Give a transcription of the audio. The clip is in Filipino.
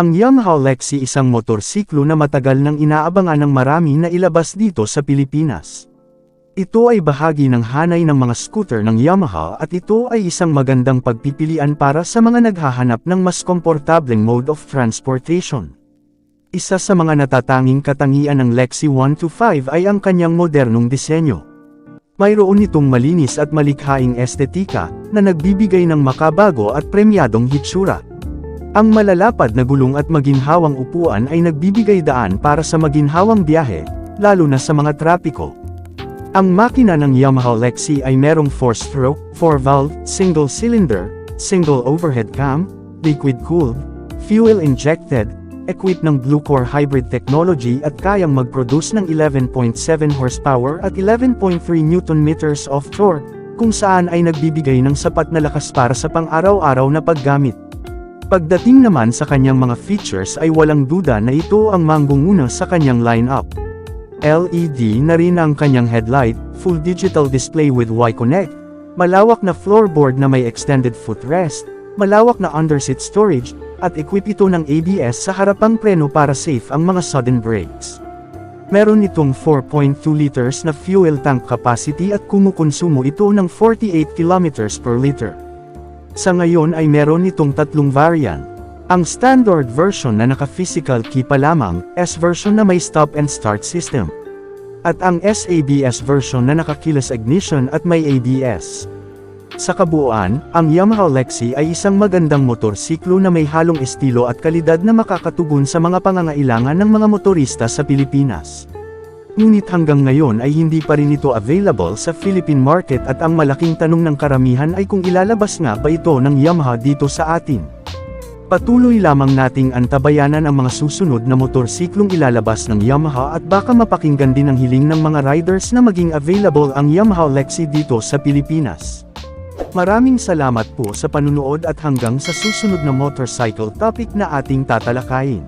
Ang Yamaha Lexi isang motorsiklo na matagal nang inaabangan ng marami na ilabas dito sa Pilipinas. Ito ay bahagi ng hanay ng mga scooter ng Yamaha at ito ay isang magandang pagpipilian para sa mga naghahanap ng mas komportableng mode of transportation. Isa sa mga natatanging katangian ng Lexi 125 ay ang kanyang modernong disenyo. Mayroon itong malinis at malikhaing estetika na nagbibigay ng makabago at premyadong hitsura. Ang malalapad na gulong at maginhawang upuan ay nagbibigay daan para sa maginhawang biyahe, lalo na sa mga trapiko. Ang makina ng Yamaha Lexi ay merong 4-stroke, 4-valve, single-cylinder, single overhead cam, liquid-cooled, fuel-injected, equipped ng Blue-Core hybrid technology at kayang mag-produce ng 11.7 horsepower at 11.3 Nm of torque, kung saan ay nagbibigay ng sapat na lakas para sa pang-araw-araw na paggamit. Pagdating naman sa kanyang mga features ay walang duda na ito ang manggunguna sa kanyang lineup. LED na rin ang kanyang headlight, full digital display with Y-Connect, malawak na floorboard na may extended footrest, malawak na underseat storage, at equip ito ng ABS sa harapang preno para safe ang mga sudden brakes. Meron itong 4.2 liters na fuel tank capacity at kumukonsumo ito ng 48 kilometers per liter. Sa ngayon ay meron itong tatlong variant. Ang standard version na naka-physical key pa lamang, S version na may stop and start system. At ang SABS version na naka-keyless ignition at may ABS. Sa kabuuan, ang Yamaha Lexi ay isang magandang motorsiklo na may halong estilo at kalidad na makakatugon sa mga pangangailangan ng mga motorista sa Pilipinas. Ngunit hanggang ngayon ay hindi pa rin ito available sa Philippine market at ang malaking tanong ng karamihan ay kung ilalabas nga ba ito ng Yamaha dito sa atin. Patuloy lamang nating antabayanan ang mga susunod na motorsiklong ilalabas ng Yamaha at baka mapakinggan din ang hiling ng mga riders na maging available ang Yamaha Lexi dito sa Pilipinas. Maraming salamat po sa panunood at hanggang sa susunod na motorcycle topic na ating tatalakayin.